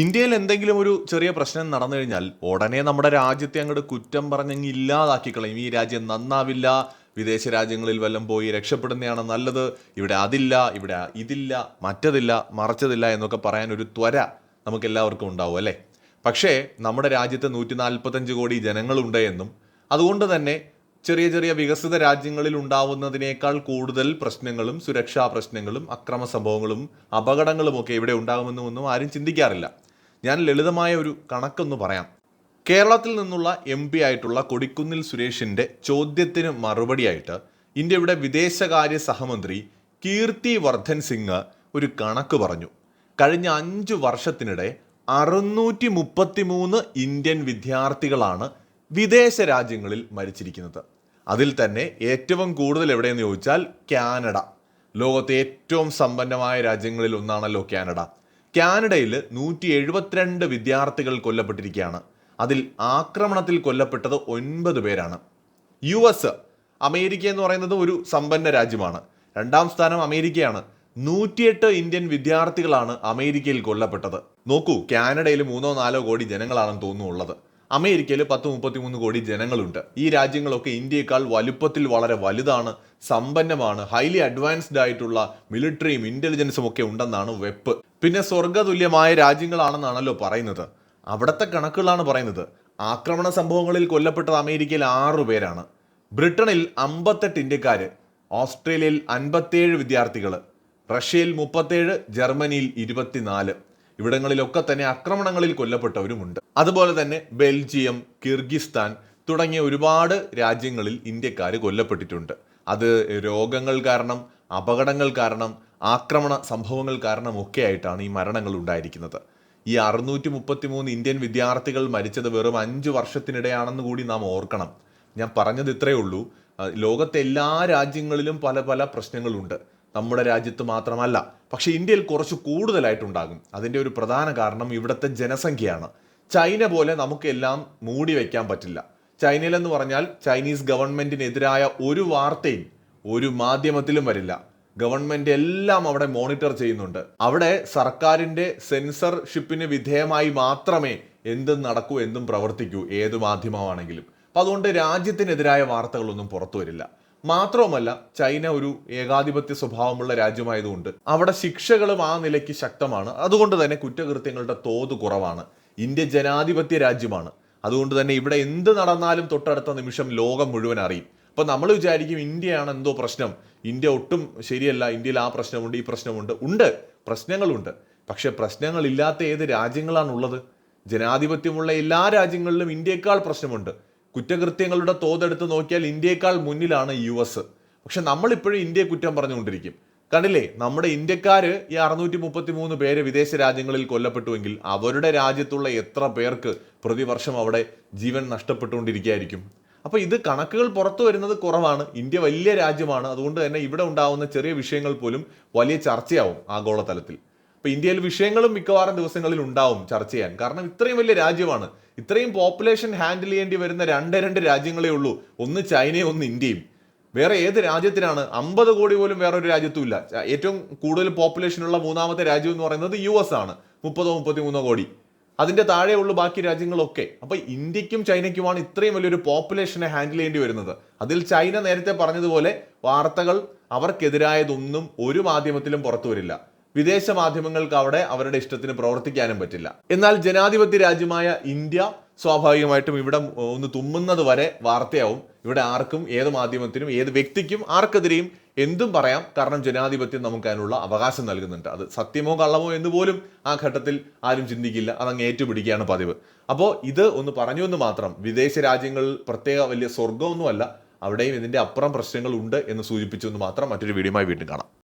ഇന്ത്യയിൽ എന്തെങ്കിലും ഒരു ചെറിയ പ്രശ്നം നടന്നു കഴിഞ്ഞാൽ ഉടനെ നമ്മുടെ രാജ്യത്തെ അങ്ങോട്ട് കുറ്റം പറഞ്ഞങ്ങ് ഇല്ലാതാക്കി കളയും. ഈ രാജ്യം നന്നാവില്ല വിദേശ രാജ്യങ്ങളിൽ വല്ലം പോയി രക്ഷപ്പെടുന്നതാണ് നല്ലത്. ഇവിടെ അതില്ല ഇവിടെ ഇതില്ല മറ്റതില്ല മറച്ചതില്ല എന്നൊക്കെ പറയാൻ ഒരു ത്വര നമുക്ക് എല്ലാവർക്കും ഉണ്ടാവും അല്ലേ? പക്ഷേ നമ്മുടെ രാജ്യത്ത് നൂറ്റി നാൽപ്പത്തഞ്ച് കോടി ജനങ്ങളുണ്ട് എന്നും അതുകൊണ്ട് തന്നെ ചെറിയ ചെറിയ വികസിത രാജ്യങ്ങളിൽ ഉണ്ടാവുന്നതിനേക്കാൾ കൂടുതൽ പ്രശ്നങ്ങളും സുരക്ഷാ പ്രശ്നങ്ങളും അക്രമ സംഭവങ്ങളും അപകടങ്ങളും ഒക്കെ ഇവിടെ ഉണ്ടാകുമെന്നും ഒന്നും ആരും ചിന്തിക്കാറില്ല. ഞാൻ ലളിതമായ ഒരു കണക്കൊന്ന് പറയാം. കേരളത്തിൽ നിന്നുള്ള എം പി ആയിട്ടുള്ള കൊടിക്കുന്നിൽ സുരേഷിന്റെ ചോദ്യത്തിന് മറുപടിയായിട്ട് ഇന്ത്യയുടെ വിദേശകാര്യ സഹമന്ത്രി കീർത്തി വർദ്ധൻ സിംഗ് ഒരു കണക്ക് പറഞ്ഞു. കഴിഞ്ഞ അഞ്ച് വർഷത്തിനിടെ അറുന്നൂറ്റി ഇന്ത്യൻ വിദ്യാർത്ഥികളാണ് വിദേശ രാജ്യങ്ങളിൽ മരിച്ചിരിക്കുന്നത്. അതിൽ തന്നെ ഏറ്റവും കൂടുതൽ എവിടെയെന്ന് ചോദിച്ചാൽ കാനഡ. ലോകത്തെ ഏറ്റവും സമ്പന്നമായ രാജ്യങ്ങളിൽ ഒന്നാണല്ലോ കാനഡ. കാനഡയിൽ നൂറ്റി എഴുപത്തിരണ്ട് വിദ്യാർത്ഥികൾ കൊല്ലപ്പെട്ടിരിക്കുകയാണ്. അതിൽ ആക്രമണത്തിൽ കൊല്ലപ്പെട്ടത് ഒൻപത് പേരാണ്. യു എസ് അമേരിക്ക എന്ന് പറയുന്നത് ഒരു സമ്പന്ന രാജ്യമാണ്. രണ്ടാം സ്ഥാനം അമേരിക്കയാണ്. നൂറ്റിയെട്ട് ഇന്ത്യൻ വിദ്യാർത്ഥികളാണ് അമേരിക്കയിൽ കൊല്ലപ്പെട്ടത്. നോക്കൂ കാനഡയിൽ മൂന്നോ നാലോ കോടി ജനങ്ങളാണെന്ന് തോന്നുന്നു ഉള്ളത് അമേരിക്കയിൽ പത്ത് മുപ്പത്തി മൂന്ന് കോടി ജനങ്ങളുണ്ട്. ഈ രാജ്യങ്ങളൊക്കെ ഇന്ത്യയേക്കാൾ വലുപ്പത്തിൽ വളരെ വലുതാണ് സമ്പന്നമാണ് ഹൈലി അഡ്വാൻസ്ഡ് ആയിട്ടുള്ള മിലിറ്ററിയും ഇന്റലിജൻസും ഒക്കെ ഉണ്ടെന്നാണ് വെപ്പ്. പിന്നെ സ്വർഗതുല്യമായ രാജ്യങ്ങളാണെന്നാണല്ലോ പറയുന്നത്. അവിടുത്തെ കണക്കുകളാണ് പറയുന്നത്. ആക്രമണ സംഭവങ്ങളിൽ കൊല്ലപ്പെട്ടത് അമേരിക്കയിൽ ആറു പേരാണ്. ബ്രിട്ടനിൽ അമ്പത്തെട്ട് ഇന്ത്യക്കാര് ഓസ്ട്രേലിയയിൽ അൻപത്തേഴ് വിദ്യാർത്ഥികൾ റഷ്യയിൽ മുപ്പത്തേഴ് ജർമ്മനിയിൽ ഇരുപത്തിനാല്. ഇവിടങ്ങളിലൊക്കെ തന്നെ ആക്രമണങ്ങളിൽ കൊല്ലപ്പെട്ടവരുമുണ്ട്. അതുപോലെ തന്നെ ബെൽജിയം കിർഗിസ്ഥാൻ തുടങ്ങിയ ഒരുപാട് രാജ്യങ്ങളിൽ ഇന്ത്യക്കാർ കൊല്ലപ്പെട്ടിട്ടുണ്ട്. അത് രോഗങ്ങൾ കാരണം അപകടങ്ങൾ കാരണം ആക്രമണ സംഭവങ്ങൾ കാരണം ഒക്കെ ആയിട്ടാണ് ഈ മരണങ്ങൾ ഉണ്ടായിരിക്കുന്നത്. ഈ അറുന്നൂറ്റി മുപ്പത്തി മൂന്ന് ഇന്ത്യൻ വിദ്യാർത്ഥികൾ മരിച്ചത് വെറും അഞ്ച് വർഷത്തിനിടെയാണെന്ന് കൂടി നാം ഓർക്കണം. ഞാൻ പറഞ്ഞത് ഇത്രയേ ഉള്ളൂ. ലോകത്തെ എല്ലാ രാജ്യങ്ങളിലും പല പല പ്രശ്നങ്ങളുണ്ട്. നമ്മുടെ രാജ്യത്ത് മാത്രമല്ല പക്ഷെ ഇന്ത്യയിൽ കുറച്ച് കൂടുതലായിട്ടുണ്ടാകും. അതിന്റെ ഒരു പ്രധാന കാരണം ഇവിടുത്തെ ജനസംഖ്യയാണ്. ചൈന പോലെ നമുക്കെല്ലാം മൂടി വയ്ക്കാൻ പറ്റില്ല. ചൈനയിലെന്ന് പറഞ്ഞാൽ ചൈനീസ് ഗവൺമെന്റിനെതിരായ ഒരു വാർത്തയും ഒരു മാധ്യമത്തിലും വരില്ല. ഗവൺമെന്റ് എല്ലാം അവിടെ മോണിറ്റർ ചെയ്യുന്നുണ്ട്. അവിടെ സർക്കാരിന്റെ സെൻസർഷിപ്പിന് വിധേയമായി മാത്രമേ എന്തും നടക്കൂ എന്തും പ്രവർത്തിക്കൂ ഏത് മാധ്യമമാണെങ്കിലും. അപ്പം അതുകൊണ്ട് രാജ്യത്തിനെതിരായ വാർത്തകളൊന്നും പുറത്തു വരില്ല. മാത്രവുമല്ല ചൈന ഒരു ഏകാധിപത്യ സ്വഭാവമുള്ള രാജ്യമായതുകൊണ്ട് അവിടെ ശിക്ഷകളും ആ നിലയ്ക്ക് ശക്തമാണ്. അതുകൊണ്ട് തന്നെ കുറ്റകൃത്യങ്ങളുടെ തോത് കുറവാണ്. ഇന്ത്യ ജനാധിപത്യ രാജ്യമാണ്. അതുകൊണ്ട് തന്നെ ഇവിടെ എന്ത് നടന്നാലും തൊട്ടടുത്ത നിമിഷം ലോകം മുഴുവൻ അറിയും. അപ്പൊ നമ്മൾ വിചാരിക്കും ഇന്ത്യയാണ് എന്തോ പ്രശ്നം. ഇന്ത്യ ഒട്ടും ശരിയല്ല. ഇന്ത്യയിൽ ആ പ്രശ്നമുണ്ട് ഈ പ്രശ്നമുണ്ട്. ഉണ്ട്. പ്രശ്നങ്ങളുണ്ട്. പക്ഷെ പ്രശ്നങ്ങളില്ലാത്ത ഏത് രാജ്യങ്ങളാണുള്ളത്? ജനാധിപത്യമുള്ള എല്ലാ രാജ്യങ്ങളിലും ഇന്ത്യയേക്കാൾ പ്രശ്നമുണ്ട്. കുറ്റകൃത്യങ്ങളുടെ തോതെടുത്ത് നോക്കിയാൽ ഇന്ത്യയേക്കാൾ മുന്നിലാണ് യു എസ്. പക്ഷെ നമ്മളിപ്പോഴും ഇന്ത്യയെ കുറ്റം പറഞ്ഞുകൊണ്ടിരിക്കും. കണ്ടില്ലേ? നമ്മുടെ ഇന്ത്യക്കാര് ഈ അറുന്നൂറ്റി മുപ്പത്തി മൂന്ന് പേര് വിദേശ രാജ്യങ്ങളിൽ കൊല്ലപ്പെട്ടുവെങ്കിൽ അവരുടെ രാജ്യത്തുള്ള എത്ര പേർക്ക് പ്രതിവർഷം അവിടെ ജീവൻ നഷ്ടപ്പെട്ടുകൊണ്ടിരിക്കുകയായിരിക്കും? അപ്പോൾ ഇത് കണക്കുകൾ പുറത്തു വരുന്നത് കുറവാണ്. ഇന്ത്യ വലിയ രാജ്യമാണ്. അതുകൊണ്ട് തന്നെ ഇവിടെ ഉണ്ടാവുന്ന ചെറിയ വിഷയങ്ങൾ പോലും വലിയ ചർച്ചയാവും ആഗോളതലത്തിൽ. അപ്പോൾ ഇന്ത്യയിൽ വിഷയങ്ങളും മിക്കവാറും ദിവസങ്ങളിൽ ഉണ്ടാവും ചർച്ച ചെയ്യാൻ. കാരണം ഇത്രയും വലിയ രാജ്യമാണ്. ഇത്രയും പോപ്പുലേഷൻ ഹാൻഡിൽ ചെയ്യേണ്ടി വരുന്ന രണ്ട് രണ്ട് രാജ്യങ്ങളേ ഉള്ളൂ. ഒന്ന് ചൈനയും ഒന്ന് ഇന്ത്യയും. വേറെ ഏത് രാജ്യത്തിനാണ് അമ്പത് കോടി പോലും വേറെ ഒരു രാജ്യത്തും ഇല്ല. ഏറ്റവും കൂടുതൽ പോപ്പുലേഷൻ ഉള്ള മൂന്നാമത്തെ രാജ്യം എന്ന് പറയുന്നത് യു എസ് ആണ്. മുപ്പതോ മുപ്പത്തിമൂന്നോ കോടി. അതിന്റെ താഴെയുള്ള ബാക്കി രാജ്യങ്ങളൊക്കെ. അപ്പൊ ഇന്ത്യക്കും ചൈനയ്ക്കുമാണ് ഇത്രയും വലിയൊരു പോപ്പുലേഷനെ ഹാൻഡിൽ ചെയ്യേണ്ടി വരുന്നത്. അതിൽ ചൈന നേരത്തെ പറഞ്ഞതുപോലെ വാർത്തകൾ അവർക്കെതിരായതൊന്നും ഒരു മാധ്യമത്തിലും പുറത്തു വരില്ല. വിദേശ മാധ്യമങ്ങൾക്ക് അവിടെ അവരുടെ ഇഷ്ടത്തിന് പ്രവർത്തിക്കാനും പറ്റില്ല. എന്നാൽ ജനാധിപത്യ രാജ്യമായ ഇന്ത്യ സ്വാഭാവികമായിട്ടും ഇവിടെ ഒന്ന് തുമ്മുന്നത് വരെ വാർത്തയാവും. ഇവിടെ ആർക്കും ഏത് മാധ്യമത്തിനും ഏത് വ്യക്തിക്കും ആർക്കെതിരെയും എന്തും പറയാം. കാരണം ജനാധിപത്യം നമുക്ക് അതിനുള്ള അവകാശം നൽകുന്നുണ്ട്. അത് സത്യമോ കള്ളമോ എന്ന് പോലും ആ ഘട്ടത്തിൽ ആരും ചിന്തിക്കില്ല. അതങ്ങ് ഏറ്റുപിടിക്കുകയാണ് പതിവ്. അപ്പോൾ ഇത് ഒന്ന് പറഞ്ഞു എന്ന് മാത്രം വിദേശ രാജ്യങ്ങളിൽ പ്രത്യേക വലിയ സ്വർഗമൊന്നുമല്ല അവിടെയും ഇതിന്റെ അപ്പുറം പ്രശ്നങ്ങൾ ഉണ്ട് എന്ന് സൂചിപ്പിച്ചു എന്ന് മാത്രം മറ്റൊരു വീഡിയോയുമായി വീണ്ടും കാണാം.